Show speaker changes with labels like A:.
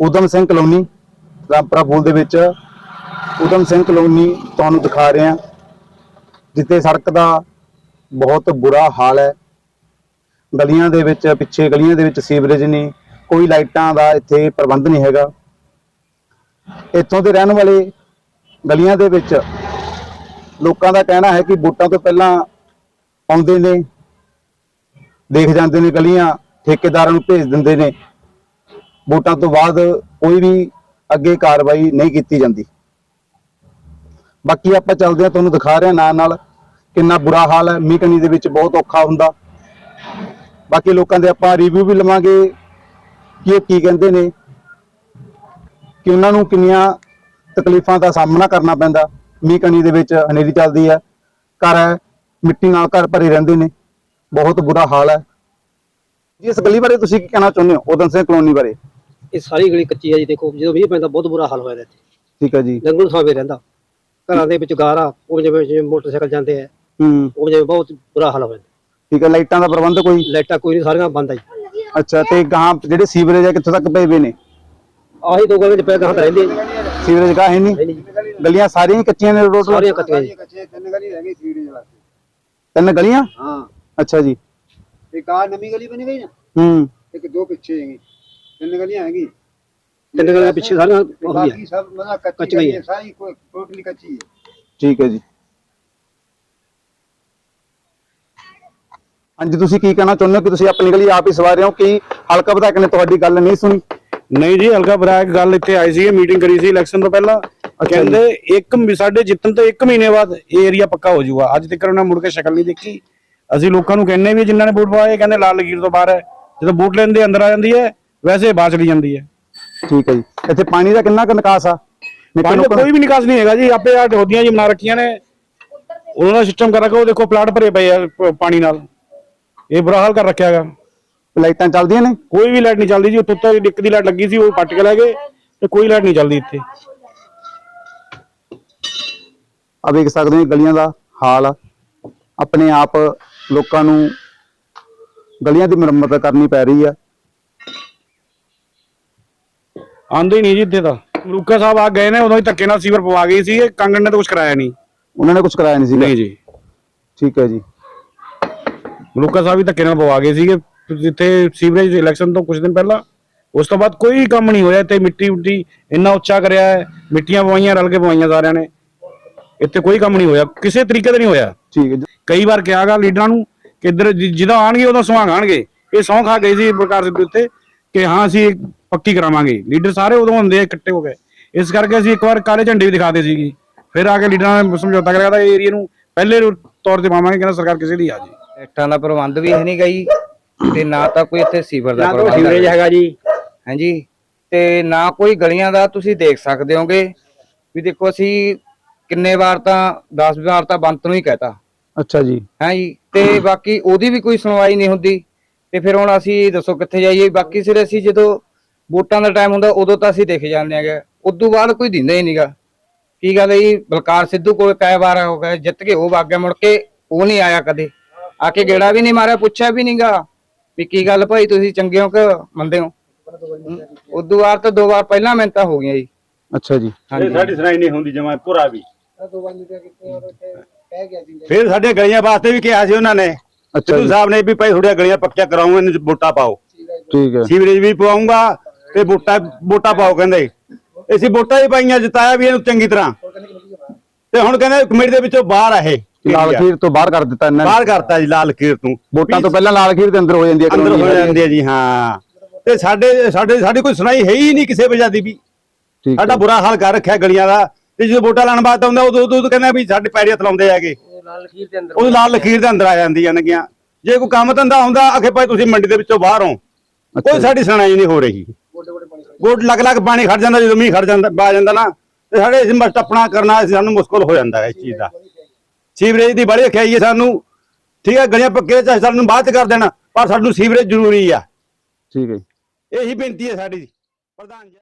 A: Udham Singh colony, Rampura Phul ਦੇ ਵਿੱਚ। Udham Singh colony ਤੁਹਾਨੂੰ ਦਿਖਾ ਰਹੇ ਹਾਂ, ਜਿੱਥੇ ਸੜਕ ਦਾ ਬਹੁਤ ਬੁਰਾ ਹਾਲ ਹੈ। ਗਲੀਆਂ ਦੇ ਵਿੱਚ, ਪਿੱਛੇ ਗਲੀਆਂ ਦੇ ਵਿੱਚ ਸੀਵਰੇਜ ਨਹੀਂ ਕੋਈ ਲਾਈਟਾਂ ਦਾ ਇੱਥੇ ਪ੍ਰਬੰਧ ਨਹੀਂ ਹੈਗਾ। ਇੱਥੋਂ ਦੇ ਰਹਿਣ ਵਾਲੇ ਗਲੀਆਂ ਦੇ ਵਿੱਚ ਲੋਕਾਂ ਦਾ ਕਹਿਣਾ ਹੈ ਕਿ ਵੋਟਾਂ ਤੋਂ ਪਹਿਲਾਂ ਆਉਂਦੇ ਨੇ, ਦੇਖ ਜਾਂਦੇ ਨੇ ਗਲੀਆਂ, ਠੇਕੇਦਾਰਾਂ ਨੂੰ ਭੇਜ ਦਿੰਦੇ ਨੇ। ਵੋਟਾਂ ਤੋਂ ਬਾਅਦ ਕੋਈ ਵੀ ਅੱਗੇ ਕਾਰਵਾਈ ਨਹੀਂ ਕੀਤੀ ਜਾਂਦੀ। ਬਾਕੀ ਆਪਾਂ ਚੱਲਦੇ ਹਾਂ, ਤੁਹਾਨੂੰ ਦਿਖਾ ਰਹੇ ਹਾਂ ਨਾਲ ਨਾਲ ਕਿੰਨਾ ਬੁਰਾ ਹਾਲ ਹੈ। ਮੀਂਹ ਕਣੀ ਦੇ ਵਿੱਚ ਬਹੁਤ ਔਖਾ ਹੁੰਦਾ। ਬਾਕੀ ਲੋਕਾਂ ਦੇ ਆਪਾਂ ਰਿਵਿਊ ਵੀ ਲਵਾਂਗੇ ਕਿ ਉਹ ਕੀ ਕਹਿੰਦੇ ਨੇ, ਕਿ ਉਹਨਾਂ ਨੂੰ ਕਿੰਨੀਆਂ ਤਕਲੀਫਾਂ ਦਾ ਸਾਹਮਣਾ ਕਰਨਾ ਪੈਂਦਾ। ਮੀਂਹ ਕਣੀ ਦੇ ਵਿੱਚ ਹਨੇਰੀ ਚੱਲਦੀ ਹੈ, ਘਰ ਹੈ ਮਿੱਟੀ ਨਾਲ ਘਰ ਭਰੇ ਰਹਿੰਦੇ ਨੇ। ਬਹੁਤ ਬੁਰਾ ਹਾਲ ਹੈ। ਜੀ ਇਸ ਗਲੀ ਬਾਰੇ ਤੁਸੀਂ ਕੀ ਕਹਿਣਾ ਚਾਹੁੰਦੇ ਹੋ? ਉਦਮ ਸਿੰਘ ਕਲੋਨੀ ਬਾਰੇ।
B: ਇਹ ਸਾਰੀ ਗਲੀ ਕੱਚੀ ਹੈ ਜੀ ਦੇਖੋ ਜਦੋਂ ਮੀਂਹ ਪੈਂਦਾ ਬਹੁਤ ਬੁਰਾ ਹਾਲ ਹੋਇਆ ਇਹਦਾ ਇੱਥੇ।
A: ਠੀਕ ਹੈ ਜੀ।
B: ਲੰਘਣ ਥਾਂ ਵੀ ਰਹਿੰਦਾ। ਘਰਾਂ ਦੇ ਵਿੱਚ ਗਾਰਾ ਉਹ ਜਿਵੇਂ ਜਿਵੇਂ ਮੋਟਰਸਾਈਕਲ ਜਾਂਦੇ ਆ
A: ਹੂੰ।
B: ਉਹ ਜਿਵੇਂ ਬਹੁਤ ਬੁਰਾ ਹਾਲ ਹੋਇਆ।
A: ਠੀਕ ਹੈ ਲਾਈਟਾਂ ਦਾ ਪ੍ਰਬੰਧ ਕੋਈ?
B: ਲਾਈਟਾਂ ਕੋਈ ਨਹੀਂ ਸਾਰੀਆਂ ਬੰਦ ਆ ਜੀ।
A: ਅੱਛਾ ਤੇ ਗਾਂ ਜਿਹੜੇ ਸੀਵਰੇਜ ਹੈ ਕਿੱਥੋਂ ਤੱਕ ਪਏ ਵੇ ਨੇ?
B: ਆਹੀ ਦੋ ਗਲੀਆਂ ਚ ਪੈ ਗਾਂ ਤਾਂ ਰਹਿੰਦੇ ਆ ਜੀ।
A: ਸੀਵਰੇਜ ਕਾ ਹੈ ਨਹੀਂ?
B: ਜੀ।
A: ਗਲੀਆਂ ਸਾਰੀਆਂ ਹੀ ਕੱਚੀਆਂ ਨੇ ਰੋਡ
B: ਸਾਰੀਆਂ ਕੱਚੀਆਂ ਜੀ।
C: ਕੱਚੇ ਤਿੰਨ ਗਲੀ ਰਹਿ ਗਈ ਸੀੜੀ ਵਾਸਤੇ
A: ਤਿੰਨ ਗਲੀਆਂ?
C: ਹਾਂ।
A: ਅੱਛਾ ਜੀ।
C: ਇੱਕ ਆ ਨਵੀਂ ਗਲੀ ਬਣੀ ਗਈ ਨਾ?
A: ਹੂੰ।
C: ਇੱਕ ਦੋ ਪਿੱਛੇ ਹੈਗੀ ਤਿੰਨ ਗਲੀਆਂ ਹੈਗੀ।
B: ਤਿੰਨ ਗਲੀਆਂ ਦੇ ਪਿੱਛੇ ਸਾਰੀਆਂ ਉਹ ਹੀ
C: ਬਾਕੀ ਸਭ ਮਤਲਬ ਕੱਚੀ
B: ਕੱਚੀ
C: ਗਲੀ
B: ਹੈ।
C: ਹੈ ਸਾਰੀ ਟੋਟਲੀ ਕੱਚੀ ਹੈ।
A: ਠੀਕ ਹੈ ਜੀ। ਹਾਂਜੀ ਤੁਸੀਂ ਕੀ ਕਹਿਣਾ ਚਾਹੁੰਦੇ ਹੋ ਕਿ ਤੁਸੀਂ ਆਪਣੀ ਗਲੀ ਆਪ ਹੀ ਸਵਾਰ ਰਹੇ ਹੋ ਕਿ ਹਲਕਾ ਵਿਧਾਇਕ ਨੇ ਤੁਹਾਡੀ ਗੱਲ ਨਹੀਂ ਸੁਣੀ?
D: ਨਹੀਂ ਜੀ ਹਲਕਾ ਵਿਧਾਇਕ ਗੱਲ ਇੱਥੇ ਆਈ ਸੀ ਮੀਟਿੰਗ ਕਰੀ ਸੀ ਇਲੈਕਸ਼ਨ ਤੋਂ ਪਹਿਲਾਂ।
A: ਜੀ।
D: ਕਹਿੰਦੇ ਇੱਕ ਸਾਡੇ ਜਿੱਤਣ ਤੋਂ 1 ਮਹੀਨੇ ਬਾਅਦ ਇਹ ਏਰੀਆ ਪੱਕਾ ਹੋ ਜਾਊਗਾ। ਅੱਜ ਤੱਕ ਉਹਨਾਂ ਮੁੜ ਕੇ ਸ਼ਕਲ ਨਹੀਂ ਦੇਖੀ। ਅਸੀਂ ਲੋਕਾਂ ਨੂੰ ਕਹਿੰਨੇ ਵੀ ਜਿਨ੍ਹਾਂ ਨੇ ਵੋਟ ਪਾਏ ਕਹਿੰਦੇ ਲਾਲ ਲਕੀਰ ਤੋਂ ਬਾਹਰ ਹੈ। ਜਦੋਂ ਵੋਟ ਲੈਂਦੇ ਅੰਦਰ ਆ ਜਾਂਦੀ ਹੈ। ਵੈਸੇ ਬਾਹਰ ਚਲੀ ਜਾਂਦੀ ਹੈ।
A: ਠੀਕ ਹੈ ਜੀ। ਇੱਥੇ ਪਾਣੀ ਦਾ ਕਿੰਨਾ ਕੁ ਨਿਕਾਸ ਆ? ਨਿੱਕੇ
D: ਪਾਣੀ ਦਾ ਕੋਈ ਵੀ ਨਿਕਾਸ ਨਹੀਂ ਹੈਗਾ ਜੀ। ਆਪੇ ਆ ਹੋਦੀਆਂ ਜੀ ਬਣਾ ਰੱਖੀਆਂ ਨੇ। ਉਹਨਾਂ ਦਾ ਸਿਸਟਮ ਕਰ ਰੱਖਿਆ ਉਹ ਦੇਖੋ ਪਲਾਟ ਭਰੇ ਪਏ ਆ ਪ- ਪਾਣੀ ਨਾਲ। ਇਹ ਬੁਰਾ ਹਾਲ ਕਰ ਰੱਖਿਆ ਹੈਗਾ।
A: ਲਾਈਟਾਂ ਚੱਲਦੀਆਂ ਨੇ?
D: ਕੋਈ ਵੀ ਲਾਈਟ ਨਹੀਂ ਚੱਲਦੀ ਜੀ। ਉੱਤੋਂ ਤੱਕ ਡਿੱਕ ਦੀ ਲਾਈਟ ਲੱਗੀ ਸੀ ਉਹ ਪੱਟ ਕੇ ਲੈ ਗਏ ਤੇ ਕੋਈ ਲਾਈਟ ਨਹੀਂ ਚੱਲਦੀ ਇੱਥੇ।
A: ਆ ਵੇਖ ਸਕਦੇ ਹੋ ਇਹ ਗਲੀਆਂ ਦਾ ਹਾਲ। ਆ। ਆਪਣੇ ਆਪ ਲੋਕਾਂ ਨੂੰ ਗਲੀਆਂ ਦੀ ਮੁਰੰਮਤ ਕਰਨੀ ਪੈ ਰਹੀ ਆ।
D: ਆਂਦੇ ਹੀ ਨਹੀਂ ਜੀ ਇੱਥੇ ਤਾਂ। ਮਲੂਕਾ ਸਾਹਿਬ ਆ ਗਏ ਨੇ ਉਦੋਂ ਹੀ ਧੱਕੇ ਨਾਲ ਸੀਵਰ ਪਵਾ ਗਈ ਸੀ ਇਹ ਕਾਂਗੜ ਨੇ ਤਾਂ ਕੁਝ ਕਰਾਇਆ ਨਹੀਂ।
A: ਉਹਨਾਂ ਨੇ ਕੁਝ ਕਰਾਇਆ ਨਹੀਂ ਸੀ
D: ਨਹੀਂ ਜੀ।
A: ਠੀਕ ਹੈ ਜੀ।
D: ਮਲੂਕਾ ਸਾਹਿਬ ਹੀ ਧੱਕੇ ਨਾਲ ਪਵਾ ਗਏ ਸੀਗੇ ਜਿੱਥੇ ਸੀਵਰੇਜ ਇਲੈਕਸ਼ਨ ਤੋਂ ਕੁਝ ਦਿਨ ਪਹਿਲਾਂ। ਉਸ ਤੋਂ ਬਾਅਦ ਕੋਈ ਕੰਮ ਨਹੀਂ ਹੋਇਆ ਇੱਥੇ ਮਿੱਟੀ ਉੱਟੀ ਇੰਨਾ ਉੱਚਾ ਕਰਿਆ ਹੈ ਮਿੱਟੀਆਂ ਪਵਾਈਆਂ ਰਲ ਕੇ ਪਵਾਈਆਂ ਸਾਰਿਆਂ ਨੇ। ਇੱਥੇ ਕੋਈ ਕੰਮ ਨਹੀਂ ਹੋਇਆ ਕਿਸੇ ਤਰੀਕੇ ਦਾ ਨਹੀਂ ਹੋਇਆ।
A: ਠੀਕ ਹੈ ਜੀ।
D: ਕਈ ਵਾਰ ਕਿਹਾਗਾ ਲੀਡਰਾਂ ਨੂੰ ਕਿ ਇੱਧਰ ਜਿ- ਜਦੋਂ ਆਣਗੇ ਉਦੋਂ ਸੁਹਾਗ ਆਣਗੇ ਇਹ ਸੌਂ ਖਾ ਗਏ ਸੀ ਪ੍ਰਕਾਰ ਸਿੱਧੂ ਉੱਤੇ ਕਿ ਹਾਂ ਅਸੀਂ ਪੱਕੀ ਕਰਾਵਾਂਗੇ। ਲੀਡਰ ਸਾਰੇ ਉਦੋਂ ਹੁੰਦੇ ਆ ਇਕੱਠੇ ਹੋ ਗਏ ਇਸ ਕਰਕੇ ਅਸੀਂ ਇੱਕ ਵਾਰ ਕਾਲੇ ਝੰਡੇ ਵੀ ਦਿਖਾਤੇ ਸੀਗੀ। ਫਿਰ ਆ ਕੇ ਲੀਡਰਾਂ ਨੇ ਸਮਝੌਤਾ ਕਰਿਆ ਤਾਂ ਇਹ ਏਰੀਆ ਨੂੰ ਪਹਿਲੇ ਤੌਰ ਤੇ ਪਾਵਾਂਗੇ ਕਹਿੰਦਾ ਸਰਕਾਰ ਕਿਸੇ ਦੀ ਆ ਜੀ।
E: ਲਾਈਟਾਂ ਦਾ ਪ੍ਰਬੰਧ ਵੀ ਹੈ ਨਹੀਂ ਗਈ ਤੇ ਨਾ ਤਾਂ ਕੋਈ ਇੱਥੇ ਸੀਵਰ ਦਾ ਪ੍ਰਬੰਧ
B: ਸੀਵਰੇਜ ਹੈਗਾ। ਜੀ।
E: ਹਾਂਜੀ ਤੇ ਨਾ ਕੋਈ ਗਲੀਆਂ ਦਾ ਤੁਸੀਂ ਦੇਖ ਸਕਦੇ ਹੋਗੇ। ਵੀ ਦੇਖੋ ਅਸੀਂ ਕਿੰਨੇ ਵਾਰ ਤਾਂ 10 ਵਾਰ ਤਾਂ ਬੰਤ ਨੂੰ ਹੀ ਕਹਤਾ।
A: ਅੱਛਾ ਜੀ।
E: ਹੈ ਜੀ ਤੇ ਬਾਕੀ ਉਹਦੀ ਵੀ ਕੋਈ ਸੁਣਵਾਈ ਨਹੀਂ ਹੁੰਦੀ। ਤੇ ਫਿਰ ਹੁਣ ਅਸੀਂ ਦੱਸੋ ਕਿੱਥੇ ਜਾਈਏ? ਬਾਕੀ ਸਿਰ ਅਸੀਂ ਜਦੋਂ ਵੋਟਾਂ ਦਾ ਟਾਈਮ ਹੁੰਦਾ ਉਦੋਂ ਤਾਂ ਅਸੀਂ ਦੇਖ ਜਾਂਦੇ ਹੈਗੇ। ਉਦੋਂ ਬਾਅਦ ਕੋਈ ਦਿੰਦਾ ਹੀ ਨਹੀਂਗਾ ਕੀ ਗੱਲ ਹੈ ਜੀ? ਬਲਕਾਰ ਸਿੱਧੂ ਕੋਲ ਕਈ ਵਾਰ ਹੋ ਗਿਆ ਜਿੱਤ ਕੇ ਉਹ ਵਗ ਗਿਆ ਮੁੜ ਕੇ ਉਹ ਨਹੀਂ ਆਇਆ ਕਦੇ। ਆ ਕੇ ਗੇੜਾ ਵੀ ਨਹੀਂ ਮਾਰਿਆ ਪੁੱਛਿਆ ਵੀ ਨਹੀਂਗਾ ਵੀ ਕੀ ਗੱਲ ਭਾਈ ਤੁਸੀਂ ਚੰਗੇ ਹੋ ਕਿ ਮੰਦੇ ਹੋ? ਉਦੋਂ ਵਾਰ ਤਾਂ ਦੋ ਵਾਰ ਪਹਿਲਾਂ ਮਿੰਤਾ ਹੋ ਗਈਆਂ ਜੀ।
A: ਅੱਛਾ ਜੀ।
E: ਹਾਂਜੀ।
F: ਸਾਡੀ ਸੁਣਾਈ ਨਹੀਂ ਹੁੰਦੀ ਜਮਾ ਪੂਰਾ ਵੀ। ਫਿਰ ਸਾਡੇ ਗਲੀਆਂ ਵਾਸਤੇ ਵੀ ਕਿਹਾ ਸੀ ਉਹਨਾਂ ਨੇ
A: ਅੱਛਾ
F: ਸਿੱਧੂ
A: ਜੀ।
F: ਸਾਹਿਬ ਨੇ ਵੀ ਭਾਈ ਥੋੜੀਆਂ ਗਲੀਆਂ ਪੱਕੀਆਂ ਕਰਾਉਂਗੇ ਇਹਨੂੰ ਵੋਟਾਂ ਪਾਓ।
A: ਠੀਕ ਹੈ।
F: ਸੀਵਰੇਜ ਵੀ ਪਵਾਉਂਗਾ ਤੇ ਵੋਟਾਂ ਵੋਟਾਂ ਪਾਓ ਕਹਿੰਦੇ। ਅਸੀਂ ਵੋਟਾਂ ਹੀ ਪਾਈਆਂ ਜਿਤਾਇਆ ਵੀ ਇਹਨੂੰ ਚੰਗੀ ਤਰ੍ਹਾਂ। ਤੇ ਹੁਣ ਕਹਿੰਦੇ ਕਮੇਟੀ ਦੇ ਵਿੱਚੋਂ ਬਾਹਰ ਆ ਇਹ।
A: ਲਾਲ ਖੀਰ ਤੋਂ ਬਾਹਰ ਕਰ ਦਿੱਤਾ ਇਹਨਾਂ ਨੇ।
F: ਬਾਹਰ ਕਰਤਾ ਜੀ ਲਾਲ ਖੀਰ ਤੋਂ।
A: ਵੋਟਾਂ ਤੋਂ ਪਹਿਲਾਂ ਲਾਲ ਖੀਰ ਦੇ ਅੰਦਰ ਹੋ ਜਾਂਦੀ ਹੈ
F: ਅੰਦਰ ਹੋ ਜਾਂਦੇ ਆ ਜੀ ਹਾਂ। ਤੇ ਸਾਡੇ ਸਾਡੇ ਸਾਡੀ ਕੋਈ ਸੁਣਾਈ ਹੈ ਹੀ ਨਹੀਂ ਕਿਸੇ ਵਜ੍ਹਾ ਦੀ। ਵੀ
A: ਠੀਕ
F: ਸਾਡਾ
A: ਹੈ।
F: ਬੁਰਾ ਹਾਲ ਕਰ ਰੱਖਿਆ ਗਲੀਆਂ ਦਾ। ਤੇ ਜਦੋਂ ਵੋਟਾਂ ਲੈਣ ਬਾਅਦ ਆਉਂਦਾ ਉਦੋਂ ਉਦੋਂ ਕਹਿੰਦਾ ਵੀ ਸਾਡੇ ਪੈਰੀ ਹੱਥ ਲਾਉਂਦੇ ਹੈਗੇ
B: ਲਾਲ ਲਖੀਰ ਦੇ ਅੰਦਰ
F: ਉਹ ਲਾਲ ਲਖੀਰ ਦੇ ਅੰਦਰ ਆ ਜਾਂਦੀਆਂ ਨੇਗੀਆਂ। ਜੇ ਕੋਈ ਕੰਮ ਧੰਦਾ ਹੁੰਦਾ ਆਖੇ ਭਾਈ ਤੁਸੀਂ ਮੰਡੀ ਦੇ ਵਿੱਚੋਂ ਬਾਹਰ ਹੋ। ਕੋਈ। ਸਾਡੀ ਸੁਣਾਈ ਨਹੀਂ ਹੋ ਰਹੀ। ਗੋਡ ਲੱਗ ਲੱਗ ਪਾਣੀ ਖੜ ਜਾਂਦਾ ਜਦੋਂ ਮੀਂਹ ਖੜ ਜਾਂਦਾ ਬਾ ਜਾਂਦਾ ਨਾ ਤੇ ਸਾਡੇ ਇਸ ਮਸਟ ਆਪਣਾ ਕਰਨਾ ਸਾਨੂੰ ਮੁਸ਼ਕਲ ਹੋ ਜਾਂਦਾ ਹੈ ਇਸ ਚੀਜ਼ ਦਾ। ਸੀਵਰੇਜ ਦੀ ਬੜੀ ਖਿਆਈ ਹੈ ਸਾਨੂੰ। ਠੀਕ ਹੈ ਗਲੀਆਂ ਪੱਕੇ ਚਾਹੇ ਸਾਨੂੰ ਬਾਅਦ ਚ ਕਰ ਦੇਣਾ ਪਰ ਸਾਨੂੰ ਸੀਵਰੇਜ ਜ਼ਰੂਰੀ ਆ।
A: ਠੀਕ ਹੈ।
F: ਇਹੀ ਬੇਨਤੀ ਹੈ ਸਾਡੀ। ਪ੍ਰਧਾਨ ਜੀ।